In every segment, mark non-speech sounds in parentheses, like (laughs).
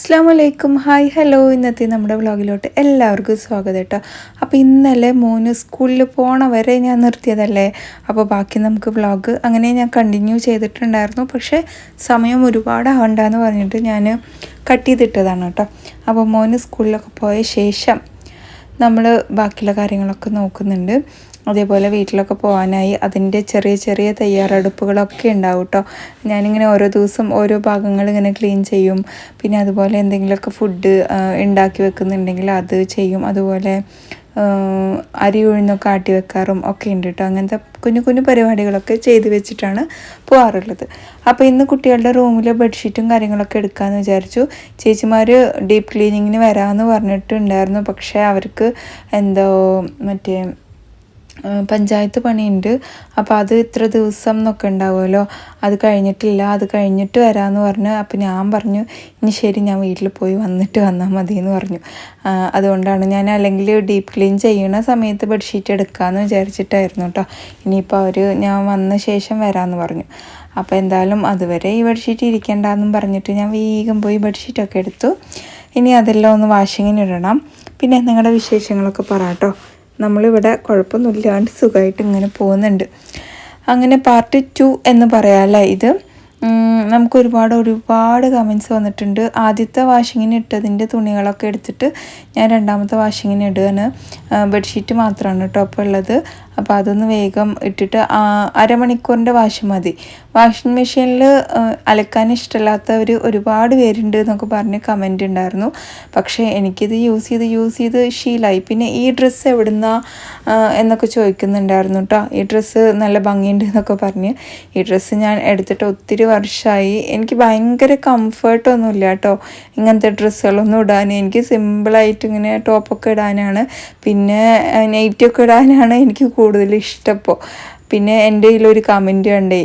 അസ്സാം വലൈക്കും hi hello. ഇന്നത്തെ നമ്മുടെ വ്ളോഗിലോട്ട് എല്ലാവർക്കും സ്വാഗതം കേട്ടോ. അപ്പോൾ ഇന്നലെ മോന് സ്കൂളിൽ പോണ വരെ ഞാൻ നിർത്തിയതല്ലേ? അപ്പോൾ ബാക്കി നമുക്ക് വ്ളോഗ് അങ്ങനെ ഞാൻ കണ്ടിന്യൂ ചെയ്തിട്ടുണ്ടായിരുന്നു. പക്ഷേ സമയം ഒരുപാട് ആവണ്ടെന്ന് പറഞ്ഞിട്ട് ഞാൻ കട്ട് ചെയ്തിട്ടതാണ് കേട്ടോ. അപ്പോൾ മോന് സ്കൂളിലൊക്കെ പോയ ശേഷം നമ്മൾ ബാക്കിയുള്ള കാര്യങ്ങളൊക്കെ നോക്കുന്നുണ്ട്. അതേപോലെ വീട്ടിലൊക്കെ പോകാനായി അതിന്റെ ചെറിയ ചെറിയ തയ്യാറെടുപ്പുകളൊക്കെ ഉണ്ടാവും കേട്ടോ ഞാനിങ്ങനെ ഓരോ ദിവസം ഓരോ ഭാഗങ്ങൾ ഇങ്ങനെ ക്ലീൻ ചെയ്യും. പിന്നെ അതുപോലെ എന്തെങ്കിലുമൊക്കെ ഫുഡ് ഉണ്ടാക്കി വെക്കുന്നുണ്ടെങ്കിൽ അത് ചെയ്യും. അതുപോലെ അരി ഉഴുന്നൊക്കെ ആട്ടി വെക്കാറും ഒക്കെ ഉണ്ട് കേട്ടോ അങ്ങനത്തെ കുഞ്ഞു കുഞ്ഞു പരിപാടികളൊക്കെ ചെയ്ത് വെച്ചിട്ടാണ് പോകാറുള്ളത് അപ്പോൾ ഇന്ന് കുട്ടികളുടെ റൂമിലെ ബെഡ്ഷീറ്റും കാര്യങ്ങളൊക്കെ എടുക്കാമെന്ന് വിചാരിച്ചു. ചേച്ചിമാർ ഡീപ്പ് ക്ലീനിങ്ങിന് വരാമെന്ന് പറഞ്ഞിട്ടുണ്ടായിരുന്നു. പക്ഷേ അവർക്ക് എന്തോ മറ്റേ പഞ്ചായത്ത് പണിയുണ്ട്. അപ്പോൾ അത് ഇത്ര ദിവസം എന്നൊക്കെ ഉണ്ടാവുമല്ലോ. അത് കഴിഞ്ഞിട്ടില്ല അത് കഴിഞ്ഞിട്ട് വരാമെന്ന് പറഞ്ഞു. അപ്പോൾ ഞാൻ പറഞ്ഞു ഇനി ശരി ഞാൻ വീട്ടിൽ പോയി വന്നിട്ട് വന്നാൽ മതി എന്ന് പറഞ്ഞു അതുകൊണ്ടാണ് ഞാൻ അല്ലെങ്കിൽ ഡീപ്പ് ക്ലീൻ ചെയ്യുന്ന സമയത്ത് ബെഡ്ഷീറ്റ് എടുക്കാമെന്ന് വിചാരിച്ചിട്ടായിരുന്നു കേട്ടോ ഇനിയിപ്പോൾ അവർ ഞാൻ വന്ന ശേഷം വരാമെന്ന് പറഞ്ഞു. അപ്പോൾ എന്തായാലും അതുവരെ ഈ ബെഡ്ഷീറ്റ് ഇരിക്കേണ്ടെന്നും പറഞ്ഞിട്ട് ഞാൻ വേഗം പോയി ബെഡ്ഷീറ്റൊക്കെ എടുത്തു. ഇനി അതെല്ലാം ഒന്ന് വാഷിങ്ങിന് ഇടണം. പിന്നെ നിങ്ങളുടെ വിശേഷങ്ങളൊക്കെ പറ കേട്ടോ നമ്മളിവിടെ കുഴപ്പമൊന്നുമില്ലാണ്ട് സുഖമായിട്ട് ഇങ്ങനെ പോകുന്നുണ്ട്. അങ്ങനെ പാർട്ട് ടു എന്ന് പറയാമല്ലേ ഇത്. നമുക്ക് ഒരുപാട് ഒരുപാട് കമൻസ് വന്നിട്ടുണ്ട്. ആദ്യത്തെ വാഷിങ്ങിന് ഇട്ടതിന്റെ തുണികളൊക്കെ എടുത്തിട്ട് ഞാൻ രണ്ടാമത്തെ വാഷിങ്ങിന് ഇടുകയാണ്. ബെഡ്ഷീറ്റ് മാത്രമാണ് കേട്ടോ അപ്പോൾ ഉള്ളത്. അപ്പോൾ അതൊന്ന് വേഗം ഇട്ടിട്ട് അരമണിക്കൂറിന്റെ വാഷ് മതി. വാഷിംഗ് മെഷീനിൽ അലക്കാൻ ഇഷ്ടമില്ലാത്തവർ ഒരുപാട് പേരുണ്ട് എന്നൊക്കെ പറഞ്ഞ് കമന്റ് ഉണ്ടായിരുന്നു. പക്ഷേ എനിക്കിത് യൂസ് ചെയ്ത് യൂസ് ചെയ്ത് ശീലമായി പിന്നെ ഈ ഡ്രസ്സ് എവിടുന്ന എന്നൊക്കെ ചോദിക്കുന്നുണ്ടായിരുന്നു കേട്ടോ ഈ ഡ്രസ്സ് നല്ല ഭംഗിയുണ്ട് എന്നൊക്കെ പറഞ്ഞ്. ഈ ഡ്രസ്സ് ഞാൻ എടുത്തിട്ട് ഒത്തിരി വർഷമായി എനിക്ക് ഭയങ്കര കംഫർട്ടൊന്നുമില്ല കേട്ടോ ഇങ്ങനത്തെ ഡ്രസ്സുകളൊന്നും ഇടാൻ എനിക്ക് സിമ്പിളായിട്ട് ഇങ്ങനെ ടോപ്പൊക്കെ ഇടാനാണ്. പിന്നെ നൈറ്റൊക്കെ ഇടാനാണ് എനിക്ക് കൂടുതൽ ഇഷ്ടപ്പോൾ പിന്നെ എന്റെ ഒരു കമന്റ് കണ്ടേ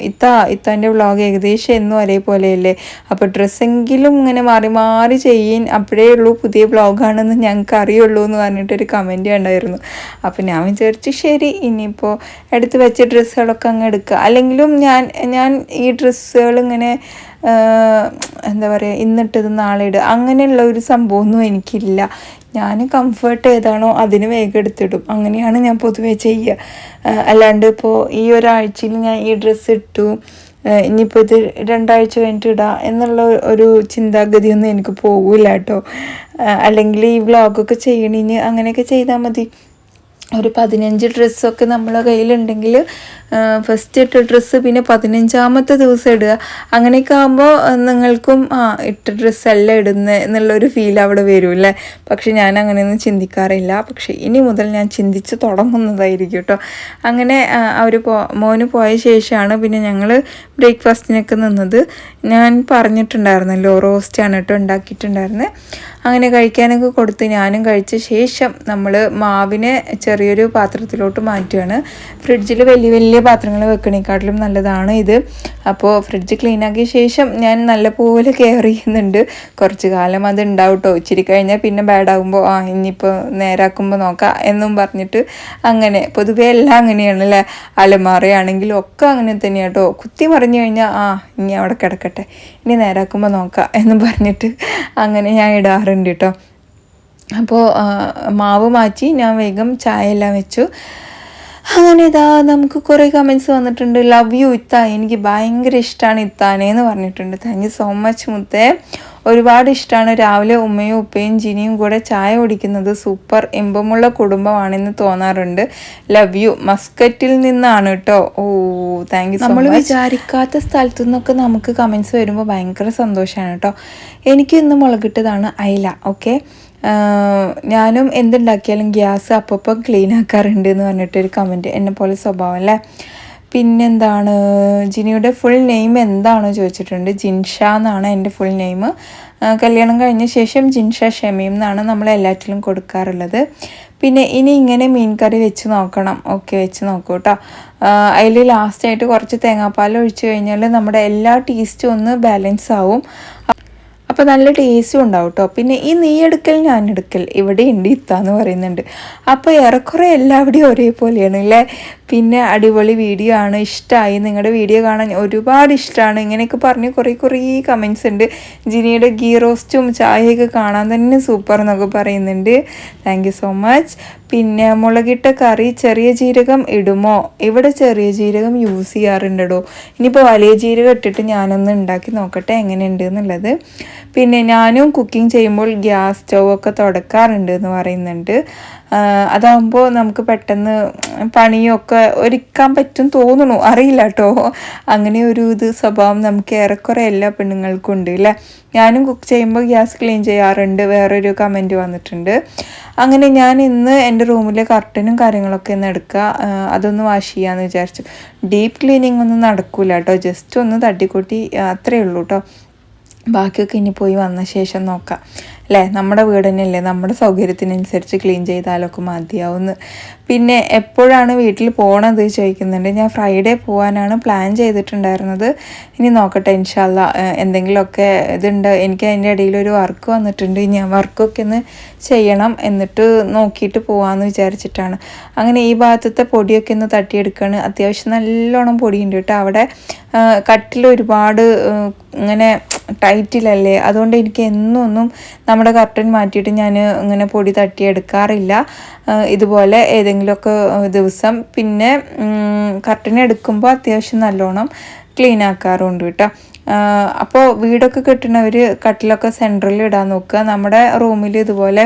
ഇത്ത ഇത്താന്റെ വ്ളോഗ് ഏകദേശം എന്നും ഒരേപോലെയല്ലേ? അപ്പോൾ ഡ്രസ്സെങ്കിലും ഇങ്ങനെ മാറി മാറി ചെയ്യും അപ്പോഴേ ഉള്ളൂ പുതിയ വ്ളോഗാണെന്ന് ഞങ്ങൾക്ക് അറിയുള്ളൂ എന്ന് പറഞ്ഞിട്ടൊരു കമന്റ് ഉണ്ടായിരുന്നു അപ്പോൾ ഞാൻ വിചാരിച്ചു ശരി ഇനിയിപ്പോൾ എടുത്ത് വെച്ച ഡ്രസ്സുകളൊക്കെ അങ്ങ് എടുക്കുക അല്ലെങ്കിലും ഞാൻ ഞാൻ ഈ ഡ്രസ്സുകൾ ഇങ്ങനെ എന്താ പറയുക ഇന്നിട്ടത് നാളെ ഇടുക അങ്ങനെയുള്ള ഒരു സംഭവമൊന്നും എനിക്കില്ല. ഞാൻ കംഫർട്ട് ഏതാണോ അതിന് വേഗം എടുത്തിടും. അങ്ങനെയാണ് ഞാൻ പൊതുവേ ചെയ്യുക. അല്ലാണ്ട് ഇപ്പോൾ ഈ ഒരാഴ്ചയിൽ ഞാൻ ഈ ഡ്രസ്സ് ഇട്ടു. ഇനിയിപ്പോൾ ഇത് രണ്ടാഴ്ച കഴിഞ്ഞിട്ട് ഇടാം എന്നുള്ള ഒരു ചിന്താഗതിയൊന്നും എനിക്ക് പോകില്ല കേട്ടോ. അല്ലെങ്കിൽ ഈ വ്ളോഗൊക്കെ ചെയ്യണിന് അങ്ങനെയൊക്കെ ചെയ്താൽ മതി. ഒരു പതിനഞ്ച് ഡ്രസ്സൊക്കെ നമ്മളെ കയ്യിലുണ്ടെങ്കിൽ ഫസ്റ്റ് ഇട്ട ഡ്രസ്സ് പിന്നെ പതിനഞ്ചാമത്തെ ദിവസം ഇടുക. അങ്ങനെയൊക്കെ ആകുമ്പോൾ നിങ്ങൾക്കും ആ ഇട്ട ഡ്രസ്സല്ല ഇടുന്നത് എന്നുള്ളൊരു ഫീൽ അവിടെ അല്ലേ? പക്ഷെ ഞാൻ അങ്ങനെയൊന്നും ചിന്തിക്കാറില്ല. പക്ഷെ ഇനി മുതൽ ഞാൻ ചിന്തിച്ച് തുടങ്ങുന്നതായിരിക്കും കേട്ടോ അങ്ങനെ അവർ പോ മോന് പോയ ശേഷമാണ് പിന്നെ ഞങ്ങൾ ബ്രേക്ക്ഫാസ്റ്റിനൊക്കെ നിന്നത്. ഞാൻ പറഞ്ഞിട്ടുണ്ടായിരുന്നല്ലോ റോസ്റ്റാണ് കേട്ടോ ഉണ്ടാക്കിയിട്ടുണ്ടായിരുന്നത് അങ്ങനെ കഴിക്കാനൊക്കെ കൊടുത്ത് ഞാനും കഴിച്ച ശേഷം നമ്മൾ മാവിനെ ചെറിയൊരു പാത്രത്തിലോട്ട് മാറ്റുകയാണ് ഫ്രിഡ്ജിൽ വലിയ വലിയ പാത്രങ്ങൾ വെക്കണേക്കാട്ടിലും നല്ലതാണ് ഇത്. അപ്പോൾ ഫ്രിഡ്ജ് ക്ലീനാക്കിയ ശേഷം ഞാൻ നല്ലപോലെ കെയർ ചെയ്യുന്നുണ്ട്. കുറച്ച് കാലം അത് ഉണ്ടാവും കേട്ടോ ഇച്ചിരി കഴിഞ്ഞാൽ പിന്നെ ബാഡാകുമ്പോൾ ആ ഇനിയിപ്പോൾ നേരാക്കുമ്പോൾ നോക്കാം എന്നും പറഞ്ഞിട്ട് അങ്ങനെ പൊതുവെ എല്ലാം അങ്ങനെയാണ് അല്ലേ അലമാറയാണെങ്കിലും ഒക്കെ അങ്ങനെ തന്നെയാണ് കുത്തി മറിഞ്ഞു കഴിഞ്ഞാൽ ആ ഇനി അവിടെ കിടക്കട്ടെ ഇനി നേരാക്കുമ്പോൾ നോക്കാം എന്ന് പറഞ്ഞിട്ട് അങ്ങനെ ഞാൻ ഇടാറുണ്ട് കേട്ടോ അപ്പോൾ മാവ് മാറ്റി ഞാൻ വേഗം ചായ എല്ലാം വെച്ചു. അങ്ങനെ ഇതാ നമുക്ക് കുറേ കമൻസ് വന്നിട്ടുണ്ട്. ലവ് യു ഇത്ത. എനിക്ക് ഭയങ്കര ഇഷ്ടമാണ് ഇത്താനെ എന്ന് പറഞ്ഞിട്ടുണ്ട്. താങ്ക് യു സോ മച്ച് മുത്തേ. ഒരുപാട് ഇഷ്ടമാണ് രാവിലെ ഉമ്മയും ഉപ്പയും ജിനിയും കൂടെ ചായ കുടിക്കുന്നത് സൂപ്പർ ഇമ്പമുള്ള കുടുംബമാണെന്ന് തോന്നാറുണ്ട്. ലവ് യു മസ്കറ്റിൽ നിന്നാണ് കേട്ടോ ഓ താങ്ക് യു നമ്മൾ വിചാരിക്കാത്ത സ്ഥലത്തു നിന്നൊക്കെ നമുക്ക് കമൻസ് വരുമ്പോൾ ഭയങ്കര സന്തോഷമാണ് കേട്ടോ എനിക്ക് ഇന്ന് മുളകിട്ടതാണ് അയില ഓക്കെ ഞാനും എന്തുണ്ടാക്കിയാലും ഗ്യാസ് അപ്പം ക്ലീൻ ആക്കാറുണ്ട് എന്ന് പറഞ്ഞിട്ടൊരു കമന്റ് എന്നെ പോലെ സ്വഭാവം അല്ലേ? പിന്നെന്താണ്? ജിനിയുടെ ഫുൾ നെയിം എന്താണോ ചോദിച്ചിട്ടുണ്ട്. ജിൻഷ എന്നാണ് എന്റെ ഫുൾ നെയിം കല്യാണം കഴിഞ്ഞ ശേഷം ജിൻഷ ഷമീം എന്നാണ് നമ്മൾ എല്ലാറ്റിലും കൊടുക്കാറുള്ളത്. പിന്നെ ഇനി ഇങ്ങനെ മീൻ കറി വെച്ച് നോക്കണം. ഓക്കെ വെച്ച് നോക്കൂ കേട്ടോ അതിൽ ലാസ്റ്റായിട്ട് കുറച്ച് തേങ്ങാപ്പാൽ ഒഴിച്ച് കഴിഞ്ഞാൽ നമ്മുടെ എല്ലാ ടേസ്റ്റും ഒന്ന് ബാലൻസ് ആവും. അപ്പോൾ നല്ല ടേസ്റ്റും ഉണ്ടാവും കേട്ടോ പിന്നെ ഈ നീ എടുക്കൽ ഞാൻ എടുക്കൽ ഇവിടെ ഉണ്ട് ഇത്താന്ന് പറയുന്നുണ്ട്. അപ്പോൾ ഏറെക്കുറെ എല്ലാവിടെയും ഒരേപോലെയാണ് അല്ലേ പിന്നെ അടിപൊളി വീഡിയോ ആണ് ഇഷ്ടമായി നിങ്ങളുടെ വീഡിയോ കാണാൻ ഒരുപാട് ഇഷ്ടമാണ് ഇങ്ങനെയൊക്കെ പറഞ്ഞ് കുറേ കുറേ കമൻസ് ഉണ്ട് ജിനിയുടെ ഗീ റോസ്റ്റും ചായയൊക്കെ കാണാൻ തന്നെ സൂപ്പർ എന്നൊക്കെ പറയുന്നുണ്ട്. താങ്ക് സോ മച്ച് പിന്നെ മുളകിട്ട കറി ചെറിയ ജീരകം ഇടുമോ? ഇവിടെ ചെറിയ ജീരകം യൂസ് ചെയ്യാറുണ്ടോ ഇനിയിപ്പോൾ വലിയ ജീരകം ഇട്ടിട്ട് ഞാനൊന്ന് ഉണ്ടാക്കി നോക്കട്ടെ എങ്ങനെയുണ്ട് എന്നുള്ളത് പിന്നെ ഞാനും കുക്കിംഗ് ചെയ്യുമ്പോൾ ഗ്യാസ് സ്റ്റൗ ഒക്കെ തുടക്കാറുണ്ട് എന്ന് പറയുന്നുണ്ട്. അതാകുമ്പോൾ നമുക്ക് പെട്ടെന്ന് പണിയൊക്കെ ഒരുക്കാൻ പറ്റും തോന്നുന്നു അറിയില്ല കേട്ടോ അങ്ങനെ ഒരു ഇത് സ്വഭാവം നമുക്ക് ഏറെക്കുറെ എല്ലാ പെണ്ണുങ്ങൾക്കും ഉണ്ട് അല്ലേ ഞാനും കുക്ക് ചെയ്യുമ്പോൾ ഗ്യാസ് ക്ലീൻ ചെയ്യാറുണ്ട്. വേറൊരു കമന്റ് വന്നിട്ടുണ്ട്. അങ്ങനെ ഞാൻ ഇന്ന് എന്റെ റൂമിലെ കർട്ടനും കാര്യങ്ങളൊക്കെ ഒന്ന് എടുക്കുക അതൊന്ന് വാഷ് ചെയ്യാമെന്ന് വിചാരിച്ചു. ഡീപ്പ് ക്ലീനിങ് ഒന്നും നടക്കില്ല കേട്ടോ ജസ്റ്റ് ഒന്ന് തട്ടിക്കൂട്ടി അത്രയേ ഉള്ളൂ കേട്ടോ ബാക്കിയൊക്കെ ഇനി പോയി വന്ന ശേഷം നോക്കാം. അല്ലേ? നമ്മുടെ വീടിനല്ലേ? നമ്മുടെ സൗകര്യത്തിനനുസരിച്ച് ക്ലീൻ ചെയ്താലൊക്കെ മതിയാവുന്നു. പിന്നെ എപ്പോഴാണ് വീട്ടിൽ പോകണത് ചോദിക്കുന്നുണ്ട്. ഞാൻ ഫ്രൈഡേ പോകാനാണ് പ്ലാൻ ചെയ്തിട്ടുണ്ടായിരുന്നത്. ഇനി നോക്കട്ടെ ഇൻഷാല്ല എന്തെങ്കിലുമൊക്കെ ഇതുണ്ട്. എനിക്ക് അതിന്റെ ഇടയിൽ ഒരു വർക്ക് വന്നിട്ടുണ്ട്. ഞാൻ വർക്കൊക്കെ ഒന്ന് ചെയ്യണം എന്നിട്ട് നോക്കിയിട്ട് പോകാമെന്ന് വിചാരിച്ചിട്ടാണ്. അങ്ങനെ ഈ ഭാഗത്തത്തെ പൊടിയൊക്കെ ഒന്ന് തട്ടിയെടുക്കുകയാണ് അത്യാവശ്യം നല്ലോണം പൊടിയുണ്ട് കേട്ടോ. അവിടെ കട്ടിൽ ഒരുപാട് ഇങ്ങനെ ടൈറ്റിലല്ലേ അതുകൊണ്ട് എനിക്ക് എന്നും ഒന്നും നമ്മുടെ കർട്ടൻ മാറ്റിയിട്ട് ഞാൻ ഇങ്ങനെ പൊടി തട്ടിയെടുക്കാറില്ല. ഇതുപോലെ ഏതെങ്കിലുമൊക്കെ ദിവസം. പിന്നെ കർട്ടൻ എടുക്കുമ്പോൾ അത്യാവശ്യം നല്ലോണം ക്ലീൻ ആക്കാറുണ്ട് കേട്ടോ. അപ്പോൾ വീടൊക്കെ കെട്ടുന്നവർ കട്ടിലൊക്കെ സെന്ററിൽ ഇടാൻ നോക്കുക. നമ്മുടെ റൂമിൽ ഇതുപോലെ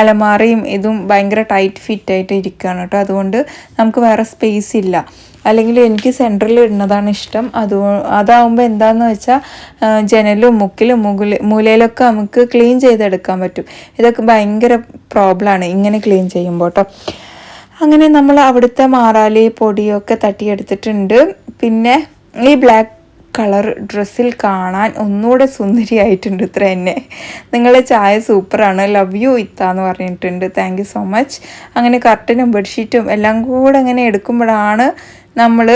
അലമാറയും ഇതും ഭയങ്കര ടൈറ്റ് ഫിറ്റ് ആയിട്ട് ഇരിക്കുകയാണ് കേട്ടോ. അതുകൊണ്ട് നമുക്ക് വേറെ സ്പേസ് ഇല്ല. അല്ലെങ്കിൽ എനിക്ക് സെന്ററിൽ ഇടുന്നതാണ് ഇഷ്ടം. അത് അതാവുമ്പോൾ എന്താണെന്ന് വെച്ചാൽ ജനലും മുക്കിലും മുകളിൽ മൂലയിലൊക്കെ നമുക്ക് ക്ലീൻ ചെയ്തെടുക്കാൻ പറ്റും. ഇതൊക്കെ ഭയങ്കര പ്രോബ്ലമാണ് ഇങ്ങനെ ക്ലീൻ ചെയ്യുമ്പോൾ കേട്ടോ. അങ്ങനെ നമ്മൾ അവിടുത്തെ മാറാലി പൊടിയൊക്കെ തട്ടിയെടുത്തിട്ടുണ്ട്. പിന്നെ ഈ ബ്ലാക്ക് കളർ ഡ്രസ്സിൽ കാണാൻ ഒന്നുകൂടെ സുന്ദരിയായിട്ടുണ്ട് ഇത്ര തന്നെ. നിങ്ങളുടെ ചായ സൂപ്പറാണ്. ലവ് യു ഇത്താന്ന് പറഞ്ഞിട്ടുണ്ട്. താങ്ക് യു സോ മച്ച് അങ്ങനെ കർട്ടനും ബെഡ്ഷീറ്റും എല്ലാം കൂടെ അങ്ങനെ എടുക്കുമ്പോഴാണ് നമ്മൾ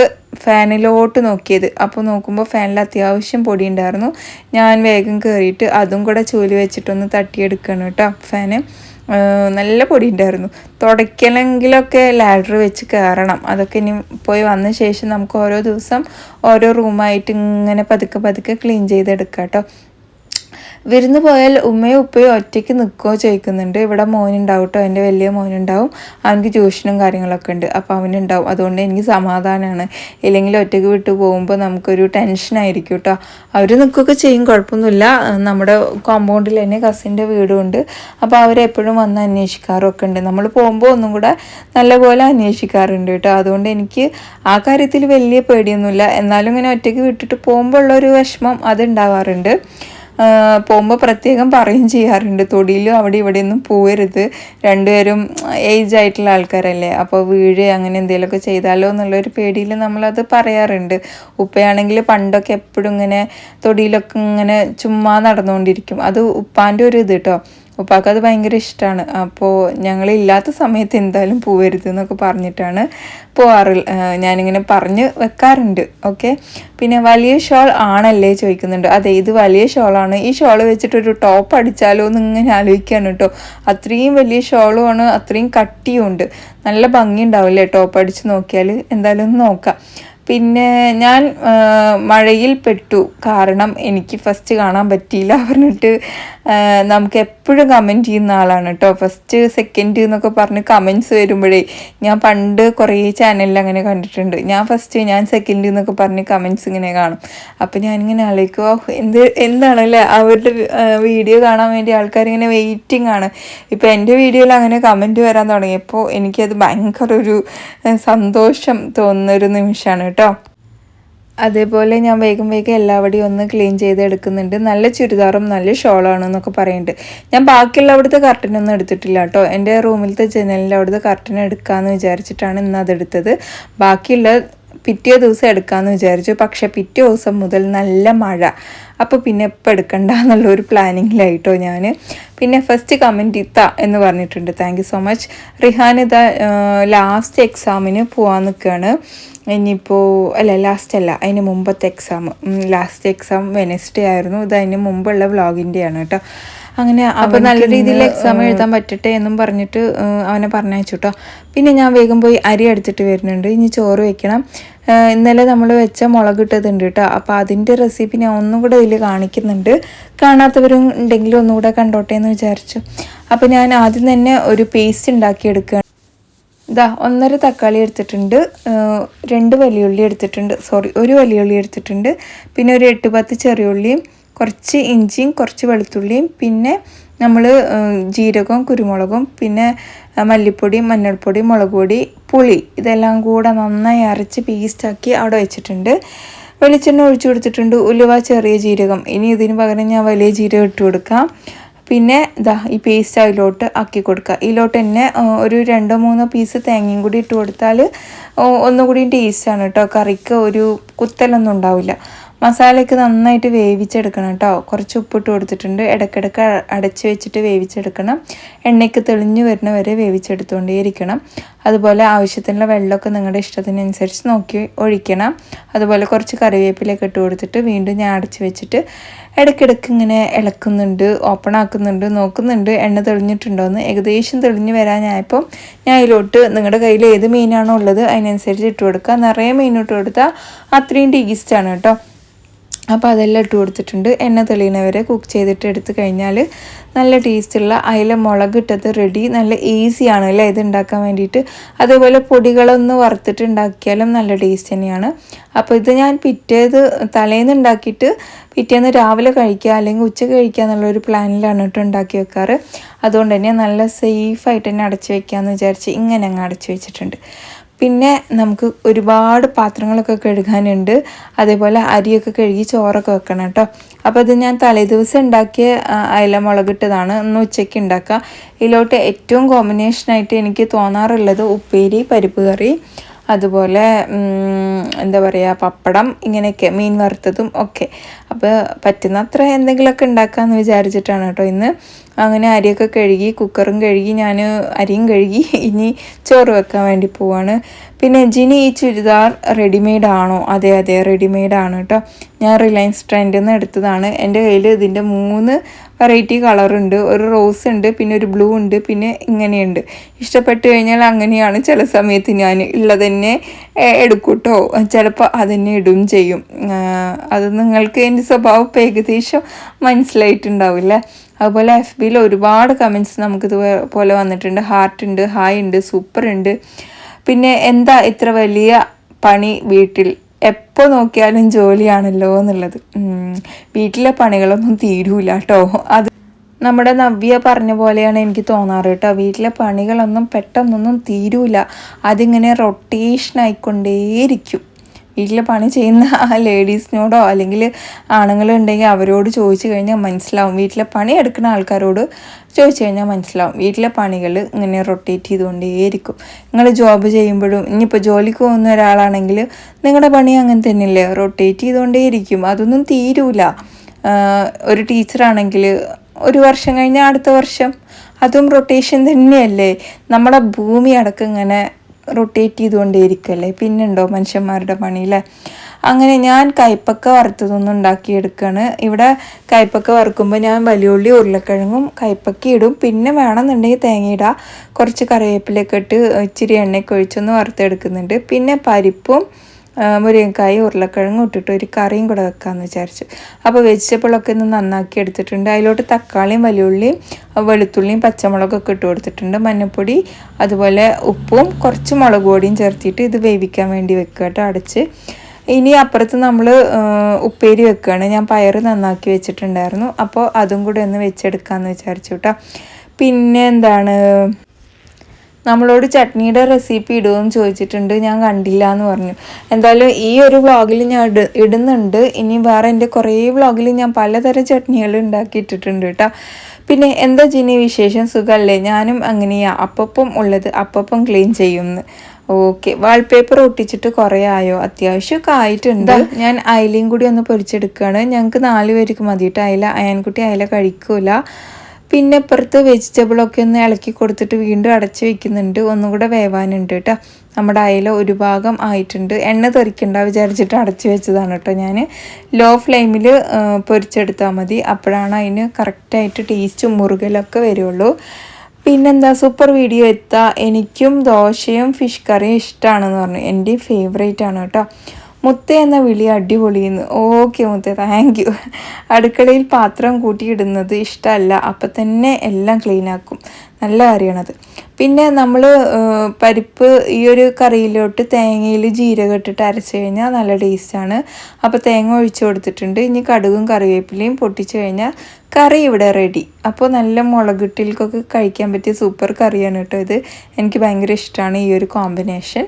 ഫാനിലോട്ട് നോക്കിയത്. അപ്പോൾ നോക്കുമ്പോൾ ഫാനിൽ അത്യാവശ്യം പൊടി ഉണ്ടായിരുന്നു. ഞാൻ വേഗം കയറിയിട്ട് അതും കൂടെ ചൂൽ വെച്ചിട്ടൊന്ന് തട്ടിയെടുക്കണം കേട്ടോ ഫാന് നല്ല പൊടി ഉണ്ടായിരുന്നു. തുടയ്ക്കണമെങ്കിലൊക്കെ ലാഡർ വെച്ച് കയറണം അതൊക്കെ ഇനി പോയി വന്ന ശേഷം നമുക്ക് ഓരോ ദിവസം ഓരോ റൂമായിട്ട് ഇങ്ങനെ പതുക്കെ പതുക്കെ ക്ലീൻ ചെയ്തെടുക്കാം കേട്ടോ വിരുന്ന് പോയാൽ ഉമ്മയോ ഉപ്പയോ ഒറ്റയ്ക്ക് നിൽക്കുകയോ ചോദിക്കുന്നുണ്ട്. ഇവിടെ മോനുണ്ടാവും കേട്ടോ എന്റെ വലിയ മോനുണ്ടാവും. അവനക്ക് ട്യൂഷനും കാര്യങ്ങളൊക്കെ ഉണ്ട്. അപ്പോൾ അവനുണ്ടാവും. അതുകൊണ്ട് എനിക്ക് സമാധാനമാണ് ഇല്ലെങ്കിൽ ഒറ്റയ്ക്ക് വിട്ട് പോകുമ്പോൾ നമുക്കൊരു ടെൻഷനായിരിക്കും കേട്ടോ അവർ നിൽക്കുകയൊക്കെ ചെയ്യും. കുഴപ്പമൊന്നുമില്ല. നമ്മുടെ കോമ്പൗണ്ടിൽ തന്നെ കസിന്റെ വീടുണ്ട് അപ്പോൾ അവരെപ്പോഴും വന്ന് അന്വേഷിക്കാറൊക്കെ ഉണ്ട്. നമ്മൾ പോകുമ്പോൾ ഒന്നും കൂടെ നല്ലപോലെ അന്വേഷിക്കാറുണ്ട് കേട്ടോ അതുകൊണ്ട് എനിക്ക് ആ കാര്യത്തിൽ വലിയ പേടിയൊന്നുമില്ല. എന്നാലും ഇങ്ങനെ ഒറ്റയ്ക്ക് വിട്ടിട്ട് പോകുമ്പോൾ ഉള്ളൊരു വിഷമം അതുണ്ടാവാറുണ്ട്. പോകുമ്പോൾ പ്രത്യേകം പറയും ചെയ്യാറുണ്ട്. തൊടിയിലും അവിടെ ഇവിടെ ഒന്നും പോകരുത് രണ്ടുപേരും ഏജ് ആയിട്ടുള്ള ആൾക്കാരല്ലേ. അപ്പോൾ വീഴ് അങ്ങനെ എന്തെങ്കിലുമൊക്കെ ചെയ്താലോ എന്നുള്ളൊരു പേടിയിൽ നമ്മളത് പറയാറുണ്ട്. ഉപ്പയാണെങ്കിൽ പണ്ടൊക്കെ എപ്പോഴും ഇങ്ങനെ തൊടിയിലൊക്കെ ഇങ്ങനെ ചുമ്മാ നടന്നുകൊണ്ടിരിക്കും. അത് ഉപ്പാന്റെ ഒരു ഇത് കേട്ടോ ഉപ്പാക്ക് അത് ഭയങ്കര ഇഷ്ടമാണ് അപ്പോൾ ഞങ്ങളില്ലാത്ത സമയത്ത് എന്തായാലും പോവരുത് എന്നൊക്കെ പറഞ്ഞിട്ടാണ് പോവാറ്. ഞാനിങ്ങനെ പറഞ്ഞ് വെക്കാറുണ്ട്. ഓക്കെ? പിന്നെ വലിയ ഷോൾ ആണല്ലേ ചോദിക്കുന്നുണ്ട്. അതെ ഇത് വലിയ ഷോളാണ്. ഈ ഷോൾ വെച്ചിട്ടൊരു ടോപ്പ് അടിച്ചാലോ എന്ന് ഇങ്ങനെ ആലോചിക്കുകയാണ് കേട്ടോ അത്രയും വലിയ ഷോളുമാണ് അത്രയും കട്ടിയും ഉണ്ട് നല്ല ഭംഗി ഉണ്ടാവില്ലേ ടോപ്പ് അടിച്ച് നോക്കിയാൽ എന്തായാലും ഒന്ന് നോക്കാം. പിന്നെ ഞാൻ മഴയിൽ പെട്ടു. കാരണം എനിക്ക് ഫസ്റ്റ് കാണാൻ പറ്റിയില്ല (laughs) പറഞ്ഞിട്ട് നമുക്ക് എപ്പോഴും കമന്റ് ചെയ്യുന്ന ആളാണ് കേട്ടോ ഫസ്റ്റ് സെക്കൻഡ് എന്നൊക്കെ പറഞ്ഞ് കമൻസ് വരുമ്പോഴേ ഞാൻ പണ്ട് കുറേ ചാനലിൽ അങ്ങനെ കണ്ടിട്ടുണ്ട്. ഞാൻ ഫസ്റ്റ് ഞാൻ സെക്കൻഡ് എന്നൊക്കെ പറഞ്ഞ് കമൻസ് ഇങ്ങനെ കാണും. അപ്പം ഞാനിങ്ങനെ ആലോചിക്കുക എന്ത് എന്താണല്ലേ? അവരുടെ വീഡിയോ കാണാൻ വേണ്ടി ആൾക്കാരിങ്ങനെ വെയിറ്റിംഗ് ആണ്. ഇപ്പോൾ എന്റെ വീഡിയോയിൽ അങ്ങനെ കമന്റ് വരാൻ തുടങ്ങിയപ്പോൾ എനിക്കത് ഭയങ്കര ഒരു സന്തോഷം തോന്നുന്നൊരു നിമിഷമാണ് കേട്ടോ. അതേപോലെ ഞാൻ വേഗം വേഗം എല്ലാവടെയും ഒന്ന് ക്ലീൻ ചെയ്ത് എടുക്കുന്നുണ്ട് നല്ല ചുരിദാറും നല്ല ഷോളാണ് എന്നൊക്കെ പറയുന്നുണ്ട് ഞാൻ ബാക്കിയുള്ള അവിടുത്തെ കർട്ടനൊന്നും എടുത്തിട്ടില്ല കേട്ടോ. എന്റെ റൂമിലത്തെ ജനലിന്റെ അവിടുത്തെ കർട്ടൻ എടുക്കാമെന്ന് വിചാരിച്ചിട്ടാണ് ഇന്ന് അതെടുത്തത് ബാക്കിയുള്ള പിറ്റേ ദിവസം എടുക്കാമെന്ന് വിചാരിച്ചു. പക്ഷേ പിറ്റേ ദിവസം മുതൽ നല്ല മഴ. അപ്പോൾ പിന്നെ ഇപ്പം എടുക്കണ്ട എന്നുള്ള ഒരു പ്ലാനിങ്ങിലായിട്ടോ ഞാൻ പിന്നെ ഫസ്റ്റ് കമന്റ് ഇത്ത എന്ന് പറഞ്ഞിട്ടുണ്ട്. Thank you so much Rihan ഇതാ ലാസ്റ്റ് എക്സാമിന് പോകാൻ നിൽക്കുകയാണ് ഇനിയിപ്പോൾ അല്ല ലാസ്റ്റ് അല്ല അതിന് മുമ്പത്തെ എക്സാം ലാസ്റ്റ് എക്സാം വെനസ്ഡേ ആയിരുന്നു. ഇത് അതിന് മുമ്പുള്ള വ്ളോഗിന്റെയാണ് കേട്ടോ. അങ്ങനെ അപ്പോൾ നല്ല രീതിയിൽ എക്സാം എഴുതാൻ പറ്റട്ടെ എന്നും പറഞ്ഞിട്ട് അവനെ പറഞ്ഞയച്ചു കേട്ടോ പിന്നെ ഞാൻ വേഗം പോയി അരി എടുത്തിട്ട് വരുന്നുണ്ട്. ഇനി ചോറ് വെക്കണം. ഇന്നലെ നമ്മൾ വെച്ച മുളക് ഇട്ടതുണ്ട് കേട്ടോ. അപ്പോൾ അതിന്റെ റെസിപ്പി ഞാൻ ഒന്നും കൂടെ ഇതിൽ കാണിക്കുന്നുണ്ട്. കാണാത്തവരും ഉണ്ടെങ്കിലും ഒന്നുകൂടെ കണ്ടോട്ടെ എന്ന് വിചാരിച്ചു. അപ്പോൾ ഞാൻ ആദ്യം തന്നെ ഒരു പേസ്റ്റ് ഉണ്ടാക്കിയെടുക്കുകയാണ് ഇതാ ഒന്നര തക്കാളി എടുത്തിട്ടുണ്ട്. രണ്ട് വലിയുള്ളി എടുത്തിട്ടുണ്ട്. സോറി ഒരു വലിയുള്ളി എടുത്തിട്ടുണ്ട്. പിന്നെ ഒരു എട്ട് പത്ത് ചെറിയുള്ളിയും കുറച്ച് ഇഞ്ചിയും കുറച്ച് വെളുത്തുള്ളിയും പിന്നെ നമ്മൾ ജീരകവും കുരുമുളകും പിന്നെ മല്ലിപ്പൊടി മഞ്ഞൾപ്പൊടി മുളക് പൊടി പുളി ഇതെല്ലാം കൂടെ നന്നായി അരച്ച് പേസ്റ്റാക്കി അവിടെ വെച്ചിട്ടുണ്ട്. വെളിച്ചെണ്ണ ഒഴിച്ചു കൊടുത്തിട്ടുണ്ട്. ഉലുവ ചെറിയ ജീരകം. ഇനി ഇതിന് പകരം ഞാൻ വലിയ ജീരകം ഇട്ട് കൊടുക്കാം. പിന്നെ ഇതാ ഈ പേസ്റ്റ് അതിലോട്ട് ആക്കി കൊടുക്കുക. ഇതിലോട്ട് തന്നെ ഒരു രണ്ടോ മൂന്നോ പീസ് തേങ്ങയും കൂടി ഇട്ട് കൊടുത്താൽ ഒന്നുകൂടി ടേസ്റ്റാണ് കേട്ടോ. കറിക്ക് ഒരു കുത്തലൊന്നും ഉണ്ടാവില്ല. മസാലയൊക്കെ നന്നായിട്ട് വേവിച്ചെടുക്കണം കേട്ടോ. കുറച്ച് ഉപ്പിട്ട് കൊടുത്തിട്ടുണ്ട്. ഇടയ്ക്കിടയ്ക്ക് അടച്ച് വെച്ചിട്ട് വേവിച്ചെടുക്കണം. എണ്ണയ്ക്ക് തെളിഞ്ഞു വരുന്ന വരെ വേവിച്ചെടുത്തുകൊണ്ടേയിരിക്കണം അതുപോലെ ആവശ്യത്തിനുള്ള വെള്ളമൊക്കെ നിങ്ങളുടെ ഇഷ്ടത്തിനനുസരിച്ച് നോക്കി ഒഴിക്കണം. അതുപോലെ കുറച്ച് കറിവേപ്പിലൊക്കെ ഇട്ട് കൊടുത്തിട്ട് വീണ്ടും ഞാൻ അടച്ച് വെച്ചിട്ട് ഇടയ്ക്കിടയ്ക്ക് ഇങ്ങനെ ഇളക്കുന്നുണ്ട് ഓപ്പൺ ആക്കുന്നുണ്ട് നോക്കുന്നുണ്ട്. എണ്ണ തെളിഞ്ഞിട്ടുണ്ടോയെന്ന് ഏകദേശം തെളിഞ്ഞു വരാനായപ്പോൾ ഞാൻ അതിലോട്ട് നിങ്ങളുടെ കയ്യിൽ ഏത് മീനാണോ ഉള്ളത് അതിനനുസരിച്ച് ഇട്ട് കൊടുക്കുക. നിറയെ മീനിട്ട് കൊടുത്താൽ അത്രയും ടേസ്റ്റാണ് കേട്ടോ. അപ്പോൾ അതെല്ലാം ഇട്ട് കൊടുത്തിട്ടുണ്ട്. എണ്ണ തെളിയുന്നവരെ കുക്ക് ചെയ്തിട്ട് എടുത്തു കഴിഞ്ഞാൽ നല്ല ടേസ്റ്റുള്ള അയില മുളക് ഇട്ടത് റെഡി നല്ല ഈസിയാണ് അല്ലേ? ഇത് ഉണ്ടാക്കാൻ വേണ്ടിയിട്ട്. അതേപോലെ പൊടികളൊന്ന് വറുത്തിട്ട് ഉണ്ടാക്കിയാലും നല്ല ടേസ്റ്റ് തന്നെയാണ്. അപ്പോൾ ഇത് ഞാൻ പിറ്റേത് തലേന്ന് ഉണ്ടാക്കിയിട്ട് പിറ്റേന്ന് രാവിലെ കഴിക്കുക അല്ലെങ്കിൽ ഉച്ചയ്ക്ക് കഴിക്കുക എന്നുള്ളൊരു പ്ലാനിലാണ് കേട്ടോ ഉണ്ടാക്കി വെക്കാറ്. അതുകൊണ്ട് തന്നെ നല്ല സേഫായിട്ട് തന്നെ അടച്ചു വെക്കാമെന്ന് വിചാരിച്ച് ഇങ്ങനെ അങ്ങ് അടച്ചു വെച്ചിട്ടുണ്ട്. പിന്നെ നമുക്ക് ഒരുപാട് പാത്രങ്ങളൊക്കെ കഴുകാനുണ്ട്. അതേപോലെ അരിയൊക്കെ കഴുകി ചോറൊക്കെ വെക്കണം കേട്ടോ. അപ്പോൾ ഇത് ഞാൻ തലേദിവസം ഉണ്ടാക്കിയ അയല മുളകിട്ടതാണ്. ഇന്ന് ഉച്ചയ്ക്ക് ഉണ്ടാക്കുക ഇതിലോട്ട് ഏറ്റവും കോമ്പിനേഷനായിട്ട് എനിക്ക് തോന്നാറുള്ളത് ഉപ്പേരി പരിപ്പ് കറി. അതുപോലെ എന്താ പറയുക പപ്പടം ഇങ്ങനെയൊക്കെ മീൻ വറുത്തതും ഒക്കെ. അപ്പോൾ പറ്റുന്നത്ര എന്തെങ്കിലുമൊക്കെ ഉണ്ടാക്കാമെന്ന് വിചാരിച്ചിട്ടാണ് കേട്ടോ ഇന്ന്. അങ്ങനെ അരിയൊക്കെ കഴുകി കുക്കറും കഴുകി ഞാൻ അരിയും കഴുകി ഇനി ചോറ് വെക്കാൻ വേണ്ടി പോവാണ്. പിന്നെ ജിനി ഈ ചുരിദാർ റെഡിമെയ്ഡ് ആണോ? അതെ അതെ റെഡിമെയ്ഡ് ആണ് കേട്ടോ. ഞാൻ റിലയൻസ് ട്രെൻഡിൽ നിന്ന് എടുത്തതാണ്. എന്റെ കയ്യിൽ ഇതിന്റെ മൂന്ന് വെറൈറ്റി കളറുണ്ട്. ഒരു റോസ് ഉണ്ട് പിന്നെ ഒരു ബ്ലൂ ഉണ്ട് പിന്നെ ഇങ്ങനെയുണ്ട്. ഇഷ്ടപ്പെട്ട് കഴിഞ്ഞാൽ അങ്ങനെയാണ് ചില സമയത്ത് ഞാൻ ഉള്ളത് തന്നെ എടുക്കൂട്ടോ. ചിലപ്പോൾ അതന്നെ ഇടും ചെയ്യും. അത് നിങ്ങൾക്ക് എന്റെ സ്വഭാവം ഏകദേശം മനസ്സിലായിട്ടുണ്ടാവില്ലേ. അതുപോലെ എഫ് ബിയിൽ ഒരുപാട് കമൻസ് നമുക്കിത് പോലെ വന്നിട്ടുണ്ട്. ഹാർട്ട് ഉണ്ട് ഹായ് ഉണ്ട് സൂപ്പർ ഉണ്ട്. പിന്നെ എന്താ ഇത്ര വലിയ പണി വീട്ടിൽ എപ്പോൾ നോക്കിയാലും ജോലിയാണല്ലോ എന്നുള്ളത്. വീട്ടിലെ പണികളൊന്നും തീരൂല കേട്ടോ. അത് നമ്മുടെ നവ്യ പറഞ്ഞ പോലെയാണ് എനിക്ക് തോന്നാറ് കേട്ടോ. വീട്ടിലെ പണികളൊന്നും പെട്ടെന്നൊന്നും തീരൂല. അതിങ്ങനെ റൊട്ടേഷൻ ആയിക്കൊണ്ടേയിരിക്കും. വീട്ടിലെ പണി ചെയ്യുന്ന ആ ലേഡീസിനോടോ അല്ലെങ്കിൽ ആണുങ്ങളുണ്ടെങ്കിൽ അവരോട് ചോദിച്ചു കഴിഞ്ഞാൽ മനസ്സിലാവും. വീട്ടിലെ പണി എടുക്കുന്ന ആൾക്കാരോട് ചോദിച്ചു കഴിഞ്ഞാൽ മനസ്സിലാവും. വീട്ടിലെ പണികൾ ഇങ്ങനെ റൊട്ടേറ്റ് ചെയ്തുകൊണ്ടേയിരിക്കും. നിങ്ങൾ ജോബ് ചെയ്യുമ്പോഴും ഇനിയിപ്പോൾ ജോലിക്ക് പോകുന്ന ഒരാളാണെങ്കിൽ നിങ്ങളുടെ പണി അങ്ങനെ തന്നെയല്ലേ? റൊട്ടേറ്റ് ചെയ്തുകൊണ്ടേയിരിക്കും. അതൊന്നും തീരൂല. ഒരു ടീച്ചറാണെങ്കിൽ ഒരു വർഷം കഴിഞ്ഞാൽ അടുത്ത വർഷം. അതും റൊട്ടേഷൻ തന്നെയല്ലേ? നമ്മുടെ ഭൂമി അടക്കം ഇങ്ങനെ റൊട്ടേറ്റ് ചെയ്തുകൊണ്ടേയിരിക്കല്ലേ? പിന്നുണ്ടോ മനുഷ്യന്മാരുടെ പണി പണിയില്ലേ അങ്ങനെ ഞാൻ കയ്പക്ക വറുത്തതൊന്നും ഉണ്ടാക്കിയെടുക്കുകയാണ് ഇവിടെ കയ്പക്ക വറുക്കുമ്പോൾ ഞാൻ വലിയുള്ളി ഉരുളക്കിഴങ്ങും കയ്പക്ക ഇടും. പിന്നെ വേണമെന്നുണ്ടെങ്കിൽ തേങ്ങ ഇടുക കുറച്ച് കറിവേപ്പിലൊക്കെ ഇട്ട് ഇച്ചിരി എണ്ണയൊക്കെ ഒഴിച്ചൊന്ന് വറുത്തെടുക്കുന്നുണ്ട്. പിന്നെ പരിപ്പും മുരിങ്ങക്കായും ഉരുളക്കിഴങ്ങും ഇട്ടിട്ട് ഒരു കറിയും കൂടെ വെക്കാമെന്ന് വിചാരിച്ചു. അപ്പോൾ വെജിറ്റബിളൊക്കെ ഒന്ന് നന്നാക്കി എടുത്തിട്ടുണ്ട്. അതിലോട്ട് തക്കാളിയും വലിയുള്ളിയും വെളുത്തുള്ളിയും പച്ചമുളകൊക്കെ ഇട്ട് കൊടുത്തിട്ടുണ്ട്. മഞ്ഞൾപ്പൊടി അതുപോലെ ഉപ്പും കുറച്ച് മുളക് പൊടിയും ചേർത്തിട്ട് ഇത് വേവിക്കാൻ വേണ്ടി വെക്കുക കേട്ടോ അടച്ച്. ഇനി അപ്പുറത്ത് നമ്മൾ ഉപ്പേരി വെക്കുകയാണ്. ഞാൻ പയർ നന്നാക്കി വെച്ചിട്ടുണ്ടായിരുന്നു. അപ്പോൾ അതും കൂടെ ഒന്ന് വെച്ചെടുക്കാമെന്ന് വിചാരിച്ചു കേട്ടോ. പിന്നെ എന്താണ്? നമ്മളോട് ചട്നിയുടെ റെസിപ്പി ഇടുമെന്ന് ചോദിച്ചിട്ടുണ്ട്. ഞാൻ കണ്ടില്ല എന്ന് പറഞ്ഞു. എന്തായാലും ഈ ഒരു വ്ളോഗിൽ ഞാൻ ഇട ഇടുന്നുണ്ട്. ഇനി വേറെ എന്റെ കുറേ വ്ളോഗിൽ ഞാൻ പലതരം ചട്നികൾ ഉണ്ടാക്കിയിട്ടിട്ടുണ്ട് കേട്ടോ പിന്നെ എന്താ ജിനി വിശേഷം? സുഖമല്ലേ ഞാനും അങ്ങനെയാ. അപ്പം ഉള്ളത് അപ്പം ക്ലീൻ ചെയ്യുമെന്ന് ഓക്കെ. വാൾപേപ്പർ ഒട്ടിച്ചിട്ട് കുറേ ആയോ? അത്യാവശ്യമൊക്കെ ആയിട്ടുണ്ട്. ഞാൻ അയലയും കൂടി ഒന്ന് പൊരിച്ചെടുക്കുകയാണ് ഞങ്ങൾക്ക് നാല് പേർക്ക് മതിയിട്ട് അയല അയൻകുട്ടി അയല കഴിക്കൂല. പിന്നെ ഇപ്പുറത്ത് വെജിറ്റബിളൊക്കെ ഒന്ന് ഇളക്കി കൊടുത്തിട്ട് വീണ്ടും അടച്ച് വെക്കുന്നുണ്ട്. ഒന്നും കൂടെ വേവാനുണ്ട് കേട്ടോ. നമ്മുടെ അയല ഒരു ഭാഗം ആയിട്ടുണ്ട്. എണ്ണ തെറിക്കണ്ട വിചാരിച്ചിട്ട് അടച്ച് വെച്ചതാണ് കേട്ടോ ഞാൻ ലോ ഫ്ലെയിമിൽ പൊരിച്ചെടുത്താൽ മതി. അപ്പോഴാണ് അതിന് കറക്റ്റായിട്ട് ടേസ്റ്റും മുറുകലൊക്കെ വരുള്ളൂ. പിന്നെന്താ സൂപ്പർ വീഡിയോ എത്താ. എനിക്കും ദോശയും ഫിഷ് കറിയും ഇഷ്ടമാണെന്ന് പറഞ്ഞു. എന്റെ ഫേവറേറ്റ് ആണ് കേട്ടോ. മുത്ത എന്ന വിളി അടിപൊളിയെന്ന്. ഓക്കെ മുത്ത താങ്ക് യു അടുക്കളയിൽ പാത്രം കൂട്ടിയിടുന്നത് ഇഷ്ടമല്ല. അപ്പം തന്നെ എല്ലാം ക്ലീൻ ആക്കും. നല്ല കാര്യമാണത്. പിന്നെ നമ്മൾ പരിപ്പ് ഈ ഒരു കറിയിലോട്ട് തേങ്ങയിൽ ജീരകം ഇട്ടിട്ട് അരച്ച് കഴിഞ്ഞാൽ നല്ല ടേസ്റ്റാണ് അപ്പോൾ തേങ്ങ ഒഴിച്ചു കൊടുത്തിട്ടുണ്ട്. ഇനി കടുകും കറിവേപ്പിലയും പൊട്ടിച്ചു കഴിഞ്ഞാൽ കറി ഇവിടെ റെഡി അപ്പോൾ നല്ല മുളകിട്ടിൽക്കൊക്കെ കഴിക്കാൻ പറ്റിയ സൂപ്പർ കറിയാണ് കേട്ടോ ഇത്. എനിക്ക് ഭയങ്കര ഇഷ്ടമാണ് ഈ ഒരു കോമ്പിനേഷൻ